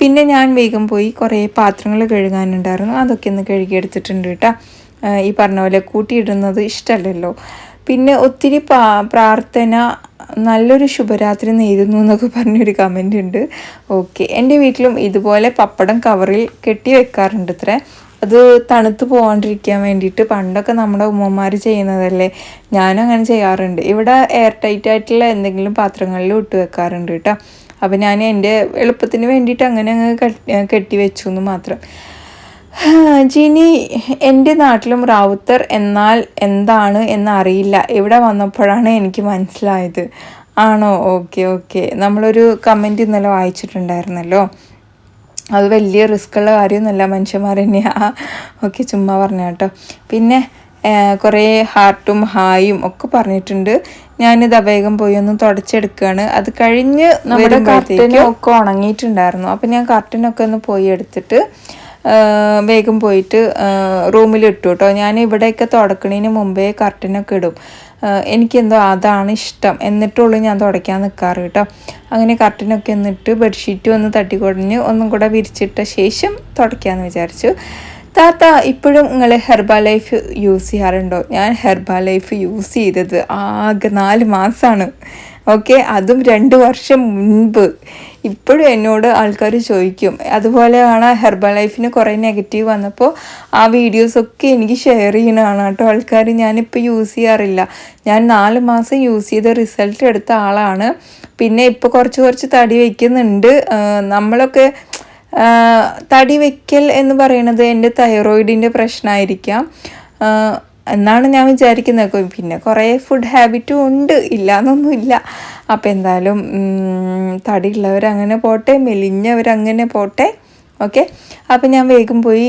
പിന്നെ ഞാൻ വേഗം പോയി കുറേ പാത്രങ്ങൾ കഴുകാനുണ്ടായിരുന്നു. അതൊക്കെ ഒന്ന് കഴുകിയെടുത്തിട്ടുണ്ട് കേട്ടോ. ഈ പറഞ്ഞ പോലെ കൂട്ടിയിടുന്നത് ഇഷ്ടമല്ലല്ലോ. പിന്നെ ഒത്തിരി പ്രാർത്ഥന നല്ലൊരു ശുഭരാത്രി നേരുന്നു എന്നൊക്കെ പറഞ്ഞൊരു കമന്റ് ഉണ്ട്. ഓക്കെ എന്റെ വീട്ടിലും ഇതുപോലെ പപ്പടം കവറിൽ കെട്ടി വെക്കാറുണ്ട് ഇത്ര. അത് തണുത്ത് പോകാണ്ടിരിക്കാൻ വേണ്ടിയിട്ട് പണ്ടൊക്കെ നമ്മുടെ ഉമ്മമാർ ചെയ്യുന്നതല്ലേ. ഞാനും അങ്ങനെ ചെയ്യാറുണ്ട്. ഇവിടെ എയർ ടൈറ്റ് ആയിട്ടുള്ള എന്തെങ്കിലും പാത്രങ്ങളിൽ ഇട്ട് വെക്കാറുണ്ട് കേട്ടോ. അപ്പോൾ ഞാൻ എന്റെ എളുപ്പത്തിന് വേണ്ടിയിട്ട് അങ്ങനെ അങ്ങ് കെട്ടി വെച്ചു എന്ന് മാത്രം ജിനി എന്റെ നാട്ടിലും റാവുത്തർ എന്നാൽ എന്താണ് എന്നറിയില്ല. ഇവിടെ വന്നപ്പോഴാണ് എനിക്ക് മനസ്സിലായത്? ആണോ? Okay okay. നമ്മളൊരു കമന്റ് ഇന്നലെ വായിച്ചിട്ടുണ്ടായിരുന്നല്ലോ. അത് വലിയ റിസ്ക്കുള്ള കാര്യമൊന്നുമല്ല മനുഷ്യന്മാർ തന്നെയാണ് ഓക്കെ ചുമ്മാ പറഞ്ഞ കേട്ടോ. പിന്നെ കുറേ ഹാർട്ടും ഹായും ഒക്കെ പറഞ്ഞിട്ടുണ്ട്. ഞാനിത് വേഗം പോയി ഒന്ന് തുടച്ചെടുക്കുകയാണ് അത് കഴിഞ്ഞ് നമ്മുടെ കർട്ടനൊക്കെ ഒക്കെ ഉണങ്ങിയിട്ടുണ്ടായിരുന്നു. അപ്പം ഞാൻ കർട്ടനൊക്കെ ഒന്ന് പോയി എടുത്തിട്ട് വേഗം പോയിട്ട് റൂമിൽ ഇട്ടു കേട്ടോ ഞാൻ ഇവിടെയൊക്കെ തുടക്കണതിന് മുമ്പേ കർട്ടനൊക്കെ ഇടും. എനിക്കെന്തോ അതാണ് ഇഷ്ടം. എന്നിട്ടുള്ളൂ ഞാൻ തുടയ്ക്കാൻ നിൽക്കാറ് കേട്ടോ അങ്ങനെ കർട്ടനൊക്കെ എന്നിട്ട് ബെഡ്ഷീറ്റ് ഒന്ന് തട്ടിക്കൊടഞ്ഞ് ഒന്നും കൂടെ വിരിച്ചിട്ട ശേഷം തുടയ്ക്കാമെന്ന് വിചാരിച്ചു. താത്ത ഇപ്പോഴും നിങ്ങൾ ഹെർബാ ലൈഫ് യൂസ് ചെയ്യാറുണ്ടോ? ഞാൻ ഹെർബാ ലൈഫ് യൂസ് ചെയ്തത് ആകെ നാല് മാസമാണ് ഓക്കെ അതും രണ്ട് വർഷം മുൻപ്. ഇപ്പോഴും എന്നോട് ആൾക്കാർ ചോദിക്കും. അതുപോലെയാണ് ഹെർബൽ ലൈഫിന് കുറേ നെഗറ്റീവ് വന്നപ്പോൾ ആ വീഡിയോസൊക്കെ എനിക്ക് ഷെയർ ചെയ്യണതാണ് കേട്ടോ. ആൾക്കാർ ഞാനിപ്പോൾ യൂസ് ചെയ്യാറില്ല. ഞാൻ നാല് മാസം യൂസ് ചെയ്ത റിസൾട്ട് എടുത്ത ആളാണ്. പിന്നെ ഇപ്പോൾ കുറച്ച് കുറച്ച് തടി വയ്ക്കുന്നുണ്ട്. നമ്മളൊക്കെ തടി വയ്ക്കൽ എന്ന് പറയുന്നത് എന്റെ തൈറോയിഡിന്റെ പ്രശ്നമായിരിക്കാം. എന്നാണ് ഞാൻ വിചാരിക്കുന്നത്. പിന്നെ കുറേ ഫുഡ് ഹാബിറ്റും ഉണ്ട്. ഇല്ല എന്നൊന്നുമില്ല അപ്പോൾ എന്തായാലും തടി ഉള്ളവരങ്ങനെ പോട്ടെ മെലിഞ്ഞവരങ്ങനെ പോട്ടെ. ഓക്കെ? അപ്പോൾ ഞാൻ വേഗം പോയി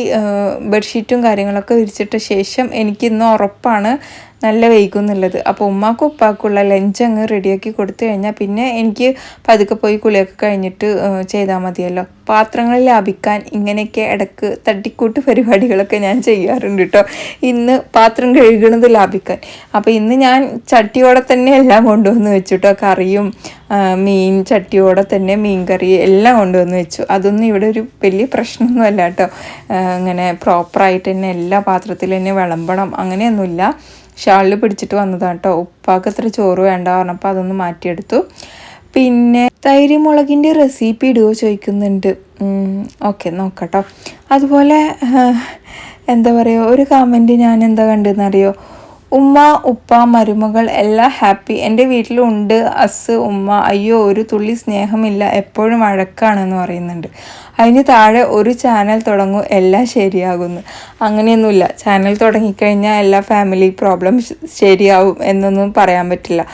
ബെഡ്ഷീറ്റും കാര്യങ്ങളൊക്കെ വിരിച്ചിട്ട ശേഷം എനിക്കിന്ന് ഉറപ്പാണ് നല്ല വൈകും എന്നുള്ളത് അപ്പോൾ ഉമ്മാക്കും ഉപ്പാക്കുള്ള ലഞ്ച് അങ്ങ് റെഡിയാക്കി കൊടുത്തു കഴിഞ്ഞാൽ പിന്നെ എനിക്ക് പതുക്കെ പോയി കുളിയൊക്കെ കഴിഞ്ഞിട്ട് ചെയ്താൽ മതിയല്ലോ. പാത്രങ്ങൾ ലാഭിക്കാൻ ഇങ്ങനെയൊക്കെ ഇടയ്ക്ക് തട്ടിക്കൂട്ട് പരിപാടികളൊക്കെ ഞാൻ ചെയ്യാറുണ്ട് കേട്ടോ ഇന്ന് പാത്രം കഴുകണത് ലാഭിക്കാൻ. അപ്പോൾ ഇന്ന് ഞാൻ ചട്ടിയോടെ തന്നെ എല്ലാം കൊണ്ടുവന്ന് വെച്ചു കേട്ടോ കറിയും മീൻ ചട്ടിയോടെ തന്നെ മീൻ കറി എല്ലാം കൊണ്ടുവന്ന് വെച്ചു. അതൊന്നും ഇവിടെ ഒരു വലിയ പ്രശ്നമൊന്നുമല്ല കേട്ടോ അങ്ങനെ പ്രോപ്പറായിട്ട് തന്നെ എല്ലാ പാത്രത്തിലും തന്നെ വിളമ്പണം. അങ്ങനെയൊന്നുമില്ല. ഷാളിൽ പിടിച്ചിട്ട് വന്നതാണ് കേട്ടോ. ഉപ്പാക്ക് അത്ര ചോറ് വേണ്ട പറഞ്ഞപ്പോൾ അതൊന്ന് മാറ്റിയെടുത്തു. പിന്നെ തൈര് മുളകിന്റെ റെസിപ്പി ഇടുകയോ ചോദിക്കുന്നുണ്ട് ഓക്കെ നോക്കട്ടോ. അതുപോലെ എന്താ പറയുക ഒരു കമന്റ് ഞാൻ എന്താ കണ്ടെന്നറിയോ ഉമ്മ ഉപ്പ മരുമകൾ എല്ലാം ഹാപ്പി. എന്റെ വീട്ടിലുണ്ട് അസ് ഉമ്മ. അയ്യോ ഒരു തുള്ളി സ്നേഹമില്ല. എപ്പോഴും വഴക്കാണെന്ന് പറയുന്നുണ്ട്. അതിന് താഴെ ഒരു ചാനൽ തുടങ്ങും എല്ലാം ശരിയാകുന്നു. അങ്ങനെയൊന്നുമില്ല. ചാനൽ തുടങ്ങിക്കഴിഞ്ഞാൽ എല്ലാ ഫാമിലി പ്രോബ്ലം ശരിയാവും എന്നൊന്നും പറയാൻ പറ്റില്ല.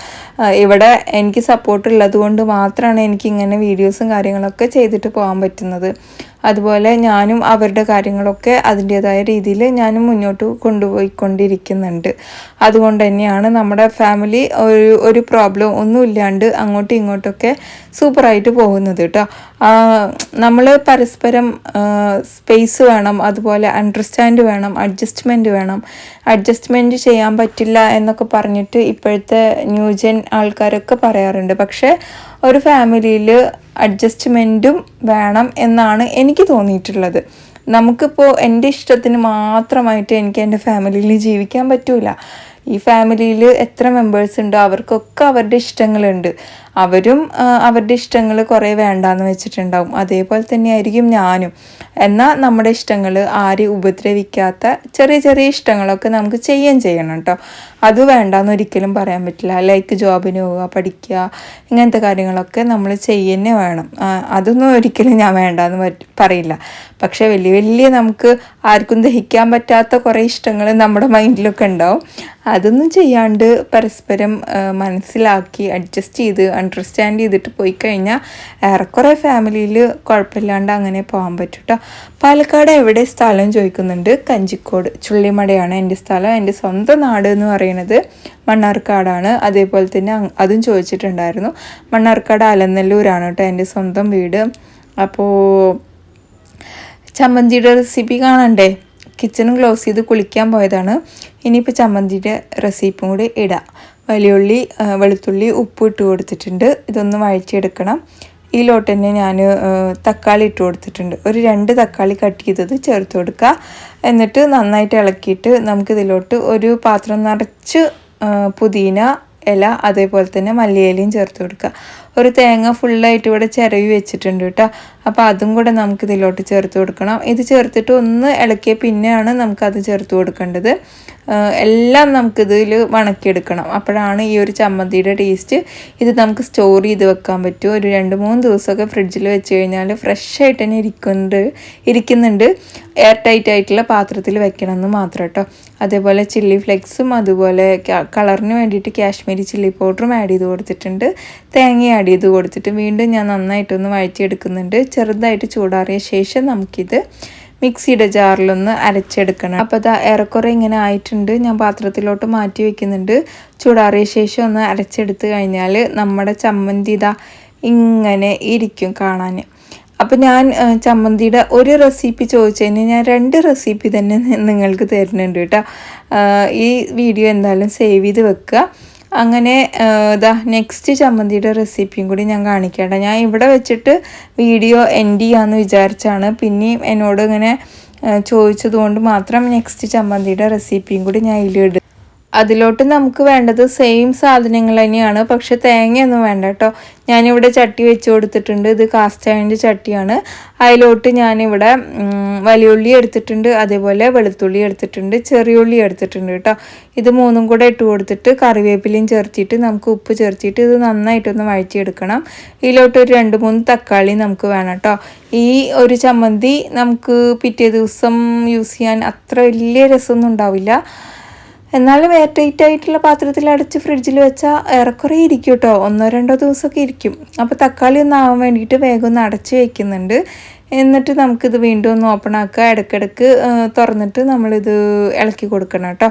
ഇവിടെ എനിക്ക് സപ്പോർട്ട് ഉള്ളത് കൊണ്ട് മാത്രമാണ് എനിക്ക് ഇങ്ങനെ വീഡിയോസും കാര്യങ്ങളൊക്കെ ചെയ്തിട്ട് പോകാൻ പറ്റുന്നത്. അതുപോലെ ഞാനും അവരുടെ കാര്യങ്ങളൊക്കെ അതിന്റേതായ രീതിയിൽ ഞാനും മുന്നോട്ട് കൊണ്ടുപോയിക്കൊണ്ടിരിക്കുന്നുണ്ട്. അതുകൊണ്ട് തന്നെയാണ് നമ്മുടെ ഫാമിലി ഒരു ഒരു പ്രോബ്ലം ഒന്നുമില്ലാണ്ട് അങ്ങോട്ടും ഇങ്ങോട്ടൊക്കെ സൂപ്പറായിട്ട് പോകുന്നത് കേട്ടോ. നമ്മൾ പരസ്പരം സ്പേസ് വേണം അതുപോലെ അണ്ടർസ്റ്റാൻഡ് വേണം അഡ്ജസ്റ്റ്മെന്റ് വേണം. അഡ്ജസ്റ്റ്മെന്റ് ചെയ്യാൻ പറ്റില്ല എന്നൊക്കെ പറഞ്ഞിട്ട് ഇപ്പോഴത്തെ ന്യൂജൻ ആൾക്കാരൊക്കെ പറയാറുണ്ട്. പക്ഷേ ഒരു ഫാമിലിയിൽ അഡ്ജസ്റ്റ്മെന്റും വേണം എന്നാണ് എനിക്ക് തോന്നിയിട്ടുള്ളത്. നമുക്കിപ്പോൾ എന്റെ ഇഷ്ടത്തിന് മാത്രമായിട്ട് എനിക്ക് എന്റെ ഫാമിലിയിൽ ജീവിക്കാൻ പറ്റൂല. ഈ ഫാമിലിയിൽ എത്ര മെമ്പേഴ്സ് ഉണ്ടോ? അവർക്കൊക്കെ അവരുടെ ഇഷ്ടങ്ങളുണ്ട്. അവരും അവരുടെ ഇഷ്ടങ്ങൾ കുറേ വേണ്ടാന്ന് വെച്ചിട്ടുണ്ടാവും. അതേപോലെ തന്നെയായിരിക്കും ഞാനും. എന്നാൽ നമ്മുടെ ഇഷ്ടങ്ങൾ ആരും ഉപദ്രവിക്കാത്ത ചെറിയ ചെറിയ ഇഷ്ടങ്ങളൊക്കെ നമുക്ക് ചെയ്യുകയും ചെയ്യണം കേട്ടോ അത് വേണ്ടാന്ന് ഒരിക്കലും പറയാൻ പറ്റില്ല. ലൈക്ക് ജോബിന് പോവുക പഠിക്കുക ഇങ്ങനത്തെ കാര്യങ്ങളൊക്കെ നമ്മൾ ചെയ്യുന്നേ വേണം. അതൊന്നും ഒരിക്കലും ഞാൻ വേണ്ടാന്ന് പറയില്ല. പക്ഷേ വലിയ വലിയ നമുക്ക് ആർക്കും ദഹിക്കാൻ പറ്റാത്ത കുറേ ഇഷ്ടങ്ങൾ നമ്മുടെ മൈൻഡിലൊക്കെ ഉണ്ടാവും. അതൊന്നും ചെയ്യാണ്ട് പരസ്പരം മനസ്സിലാക്കി അഡ്ജസ്റ്റ് ചെയ്ത് അണ്ടർസ്റ്റാൻഡ് ചെയ്തിട്ട് പോയി കഴിഞ്ഞാൽ ഏറെക്കുറെ ഫാമിലിയിൽ കുഴപ്പമില്ലാണ്ട് അങ്ങനെ പോകാൻ പറ്റും കേട്ടോ പാലക്കാട് എവിടെ സ്ഥലം ചോദിക്കുന്നുണ്ട്? കഞ്ചിക്കോട്. ചുള്ളിമടയാണ് എന്റെ സ്ഥലം. എന്റെ സ്വന്തം നാട് എന്ന് പറയുന്നത് മണ്ണാർക്കാടാണ്. അതേപോലെ തന്നെ അതും ചോദിച്ചിട്ടുണ്ടായിരുന്നു. മണ്ണാർക്കാട് അലനല്ലൂരാണ് കേട്ടോ എന്റെ സ്വന്തം വീട്. അപ്പോൾ ചമ്മന്തിയുടെ റെസിപ്പി കാണണ്ടേ? കിച്ചണും ക്ലോസ് ചെയ്ത് കുളിക്കാൻ പോയതാണ്. ഇനിയിപ്പോൾ ചമ്മന്തിയുടെ റെസിപ്പിയും കൂടി ഇടാം. വലിയുള്ളി വെളുത്തുള്ളി ഉപ്പ് ഇട്ട് കൊടുത്തിട്ടുണ്ട്. ഇതൊന്ന് വഴറ്റിയെടുക്കണം. ഈ ലോട്ട് തന്നെ ഞാൻ തക്കാളി ഇട്ട് കൊടുത്തിട്ടുണ്ട്. ഒരു രണ്ട് തക്കാളി കട്ട് ചെയ്തത് ചേർത്ത് കൊടുക്കുക എന്നിട്ട് നന്നായിട്ട് ഇളക്കിയിട്ട് നമുക്കിതിലോട്ട് ഒരു പാത്രം നിറച്ച് പുതിന ഇല അതേപോലെ തന്നെ മല്ലിയിലയും ചേർത്ത് കൊടുക്കുക ഒരു തേങ്ങ ഫുള്ളായിട്ട് ഇവിടെ ചിരവി വെച്ചിട്ടുണ്ട് കേട്ടോ. അപ്പോൾ അതും കൂടെ നമുക്ക് ഇതിലോട്ട് ചേർത്ത് കൊടുക്കണം. ഇത് ചേർത്തിട്ട് ഒന്ന് ഇളക്കിയ പിന്നെയാണ് നമുക്കത് ചേർത്ത് കൊടുക്കേണ്ടത്. എല്ലാം നമുക്കിതിൽ വണക്കിയെടുക്കണം. അപ്പോഴാണ് ഈ ഒരു ചമ്മന്തിയുടെ ടേസ്റ്റ് ഇത് നമുക്ക് സ്റ്റോർ ചെയ്ത് വെക്കാൻ പറ്റും. ഒരു രണ്ട് മൂന്ന് ദിവസമൊക്കെ ഫ്രിഡ്ജിൽ വെച്ച് കഴിഞ്ഞാൽ ഫ്രഷ് ആയിട്ട് തന്നെ ഇരിക്കുന്നുണ്ട് ഇരിക്കുന്നുണ്ട്. എയർ ടൈറ്റ് ആയിട്ടുള്ള പാത്രത്തിൽ വെക്കണം എന്ന് മാത്രം കേട്ടോ. അതേപോലെ ചില്ലി ഫ്ലെക്സും അതുപോലെ കളറിന് വേണ്ടിയിട്ട് കാശ്മീരി ചില്ലി പൗഡറും ആഡ് ചെയ്ത് കൊടുത്തിട്ടുണ്ട്. തേങ്ങ ആഡ് ചെയ്ത് കൊടുത്തിട്ട് വീണ്ടും ഞാൻ നന്നായിട്ടൊന്ന് വഴറ്റിയെടുക്കുന്നുണ്ട്. ചെറുതായിട്ട് ചൂടാറിയ ശേഷം നമുക്കിത് മിക്സിയുടെ ജാറിലൊന്ന് അരച്ചെടുക്കണം. അപ്പോൾ അത് ഏറെക്കുറെ ഇങ്ങനെ ആയിട്ടുണ്ട്. ഞാൻ പാത്രത്തിലോട്ട് മാറ്റി വെക്കുന്നുണ്ട്. ചൂടാറിയ ശേഷം ഒന്ന് അരച്ചെടുത്ത് കഴിഞ്ഞാൽ നമ്മുടെ ചമ്മന്തി ഇതാ ഇങ്ങനെ ഇരിക്കും കാണാൻ അപ്പോൾ ഞാൻ ചമ്മന്തിയുടെ ഒരു റെസിപ്പി ചോദിച്ചതിന് ഞാൻ രണ്ട് റെസിപ്പി തന്നെ നിങ്ങൾക്ക് തരുന്നുണ്ട് കേട്ടോ. ഈ വീഡിയോ എന്തായാലും സേവ് ചെയ്ത് വെക്കുക. അങ്ങനെ ഇതാ നെക്സ്റ്റ് ചമ്മന്തിയുടെ റെസിപ്പിയും കൂടി ഞാൻ കാണിക്കേണ്ട ഞാൻ ഇവിടെ വെച്ചിട്ട് വീഡിയോ എൻഡ് ചെയ്യാമെന്ന് വിചാരിച്ചാണ്. പിന്നെയും എന്നോട് ഇങ്ങനെ ചോദിച്ചതുകൊണ്ട് മാത്രം നെക്സ്റ്റ് ചമ്മന്തിയുടെ റെസിപ്പിയും കൂടി ഞാൻ ഇതിലിടും അതിലോട്ട് നമുക്ക് വേണ്ടത് സെയിം സാധനങ്ങൾ തന്നെയാണ്. പക്ഷെ തേങ്ങയൊന്നും വേണ്ട കേട്ടോ. ഞാനിവിടെ ചട്ടി വെച്ച് കൊടുത്തിട്ടുണ്ട്. ഇത് കാസ്റ്റ് അയണിന്റെ ചട്ടിയാണ്. അതിലോട്ട് ഞാനിവിടെ വലിയുള്ളി എടുത്തിട്ടുണ്ട്. അതേപോലെ വെളുത്തുള്ളി എടുത്തിട്ടുണ്ട്. ചെറിയുള്ളി എടുത്തിട്ടുണ്ട് കേട്ടോ. ഇത് മൂന്നും കൂടെ ഇട്ട് കൊടുത്തിട്ട് കറിവേപ്പിലയും ചേർത്തിട്ട് നമുക്ക് ഉപ്പ് ചേർത്തിട്ട് ഇത് നന്നായിട്ടൊന്ന് വഴറ്റിയെടുക്കണം. ഇതിലോട്ട് ഒരു രണ്ട് മൂന്ന് തക്കാളി നമുക്ക് വേണം കേട്ടോ. ഈ ഒരു ചമ്മന്തി നമുക്ക് പിറ്റേ ദിവസം യൂസ് ചെയ്യാൻ അത്ര വലിയ രസമൊന്നും ഉണ്ടാവില്ല. എന്നാലും എയർ ടൈറ്റ് ആയിട്ടുള്ള പാത്രത്തിൽ അടച്ച് ഫ്രിഡ്ജിൽ വെച്ചാൽ ഏറെക്കുറെ ഇരിക്കും കേട്ടോ ഒന്നോ രണ്ടോ ദിവസമൊക്കെ ഇരിക്കും. അപ്പോൾ തക്കാളി ഒന്നും ആവാൻ വേണ്ടിയിട്ട് വേഗം ഒന്ന് അടച്ച് വയ്ക്കുന്നുണ്ട് എന്നിട്ട് നമുക്കിത് വീണ്ടും ഒന്ന് ഓപ്പൺ ആക്കുക. ഇടയ്ക്കിടയ്ക്ക് തുറന്നിട്ട് നമ്മളിത് ഇളക്കി കൊടുക്കണം കേട്ടോ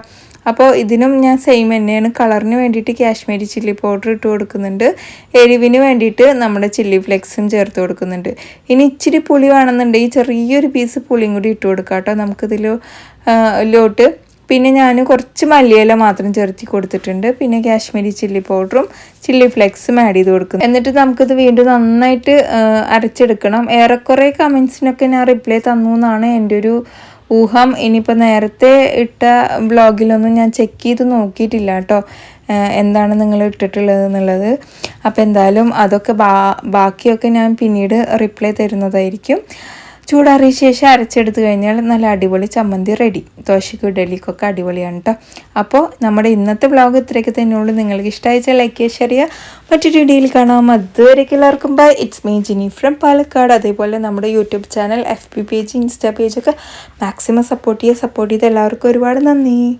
അപ്പോൾ ഇതിനും ഞാൻ സെയിം തന്നെയാണ്. കളറിന് വേണ്ടിയിട്ട് കാശ്മീരി ചില്ലി പൗഡർ ഇട്ട് കൊടുക്കുന്നുണ്ട്. എരിവിന് വേണ്ടിയിട്ട് നമ്മുടെ ചില്ലി ഫ്ലെക്സും ചേർത്ത് കൊടുക്കുന്നുണ്ട്. ഇനി ഇച്ചിരി പുളി വേണമെന്നുണ്ടെങ്കിൽ ചെറിയൊരു പീസ് പുളിയും കൂടി ഇട്ട് കൊടുക്കാം കേട്ടോ നമുക്കിതിൽ ലോട്ട് പിന്നെ ഞാൻ കുറച്ച് മല്ലിയില മാത്രം ചേർത്തി കൊടുത്തിട്ടുണ്ട്. പിന്നെ കാശ്മീരി ചില്ലി പൗഡറും ചില്ലി ഫ്ലെക്സും ആഡ് ചെയ്ത് കൊടുക്കും എന്നിട്ട് നമുക്കിത് വീണ്ടും നന്നായിട്ട് അരച്ചെടുക്കണം. ഏറെക്കുറെ കമൻസിനൊക്കെ ഞാൻ റിപ്ലൈ തന്നു എന്നാണ് എന്റെ ഒരു ഊഹം. ഇനിയിപ്പോൾ നേരത്തെ ഇട്ട ബ്ലോഗിലൊന്നും ഞാൻ ചെക്ക് ചെയ്ത് നോക്കിയിട്ടില്ല കേട്ടോ. എന്താണ് നിങ്ങൾ ഇട്ടിട്ടുള്ളത് എന്നുള്ളത്. അപ്പോൾ എന്തായാലും അതൊക്കെ ബാക്കിയൊക്കെ ഞാൻ പിന്നീട് റിപ്ലൈ തരുന്നതായിരിക്കും. ചൂടാറിയ ശേഷം അരച്ചെടുത്ത് കഴിഞ്ഞാൽ നല്ല അടിപൊളി ചമ്മന്തി റെഡി ദോശയ്ക്കും ഇഡലിക്കൊക്കെ അടിപൊളിയാണ് കേട്ടോ അപ്പോൾ നമ്മുടെ ഇന്നത്തെ ബ്ലോഗ് ഇത്രയൊക്കെ തന്നെയുള്ളൂ നിങ്ങൾക്ക് ഇഷ്ടമായിച്ചാൽ ലൈക്ക് ചെയ്യുക ഷെയർ ചെയ്യുക. മറ്റൊരു വീഡിയോയിൽ കാണാം. അതുവരേക്കും എല്ലാവർക്കും bye it's me Jini from Palakkad. അതേപോലെ നമ്മുടെ YouTube channel F P page insta പേജൊക്കെ maximum support ചെയ്യുക സപ്പോർട്ട് ചെയ്ത് എല്ലാവർക്കും ഒരുപാട് നന്ദി.